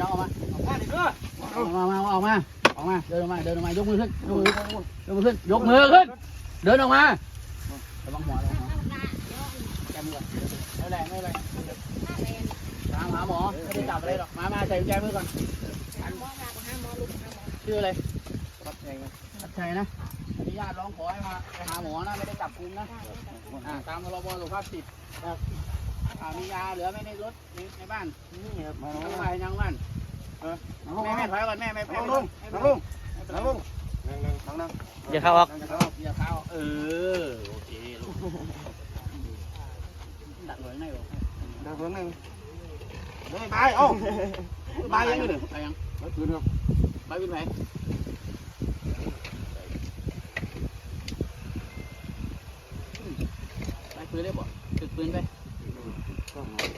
น้องออกมาเอาผ้าดิเด้อออกมาออกมาออกมาออกมาเดินออกมาเดินออกมายกมือขึ้นยกมือยกมือขึ้นยกมือขึ้น เดินออกมาระวังหัวระวังหัวแกมือก่อนไม่เป็นไรไม่เป็นไรตามหาหมอไม่ได้จับอะไรหรอกมามาใส่กุญแจมือก่อนชื่ออะไรรับแทงนะชัดชัยนะอนุญาตร้องขอให้มาไปหาหมอนะไม่ได้จับกุมนะอ่าตามพรบสุขภาพจิตครับอ่า มียาเหลือไหมในรถในในบ้านนี่ครับมายังลงไงยังบ้านมาแม่แม่ถอยก่อนแม่แม่แม่ลงนั่งลงนั่งลงนั่งนั่งนั่งอย่าเข้าออกนั่งอย่าเท้าเออโอเคลูกดักหน่อยไหนบ่นั่งนั่งนั่งไม่ตายเอ้าตายยังไงเนี่ยตายยังไม่คืนครับไปวินไหนไปปืนได้บ่ตึกปืนไป Come on.